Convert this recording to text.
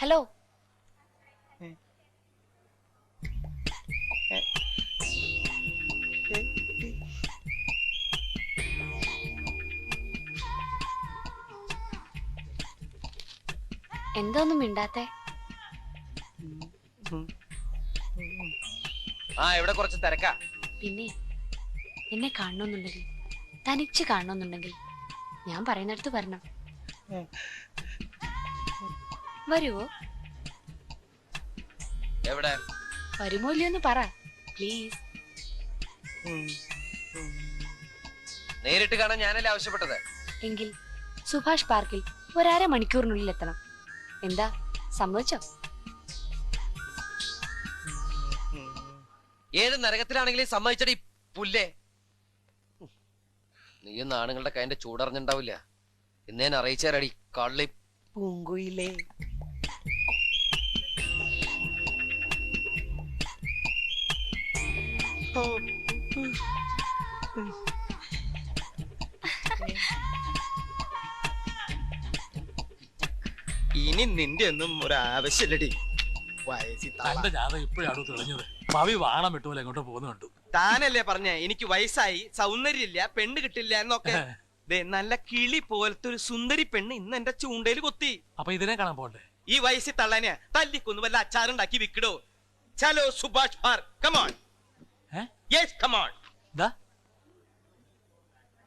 Hello. എന്തോന്നും മിണ്ടാത്തെ? ആ ഇവിടെ കുറച്ച് തിരക്കാ. പിന്നെ എന്നെ കാണണമെന്നുണ്ടെങ്കിൽ തനിച്ച് കാണണമെന്നുണ്ടെങ്കിൽ ഞാൻ പറയുന്നിടത്ത് വരണം. വരുവോ എവിടെ? വരുമോ ഇല്ലയോന്ന് പറ പ്ലീസ് നേരിട്ട് കാണാൻ ഞാനല്ലേ ആവശ്യപ്പെട്ടത്? എങ്കിൽ സുഭാഷ് പാർക്കിൽ ഒരര മണിക്കൂറിനുള്ളിൽ എത്തണം. എന്താ? സമ്മതിച്ചോ? ഏത് നരകത്തിലാണെങ്കിലും സമ്മതിച്ചടി പുല്ലേ? നീയും ആണുങ്ങളുടെ കൈന്റെ ചൂടറിഞ്ഞിണ്ടാവില്ല. അറിയിച്ചേരടി കള്ളി. പൂങ്കുയിലേ. ഇനി നിന്റെ ഒന്നും ഒരു ആവശ്യമില്ലടി. വയസ്സി തന്റെ ജാഥ ഇപ്പോഴാണ് തെളിഞ്ഞത്? പവി വാണം വിട്ടുപോലെ എങ്ങോട്ട് പോകുന്നുണ്ട് താനല്ലേ പറഞ്ഞ എനിക്ക് വയസ്സായി സൗന്ദര്യമില്ല പെണ്ണ് കിട്ടില്ല എന്നൊക്കെ. ദേ നല്ല കിളി പോലത്തെ ഒരു സുന്ദരി പെണ്ണ് ഇന്ന് എന്റെ ചൂണ്ടയിൽ കൊത്തി. അപ്പൊ ഇതിനെ കാണാൻ പോണ്ടേ ഈ വയസ്സിൽ തള്ളാനെ തല്ലിക്കൊന്നു വല്ല അച്ചാറുണ്ടാക്കി വിക്കിടോ. ചലോ സുഭാഷ് പാർ കമോൺ യെസ് ഓൺ എന്താ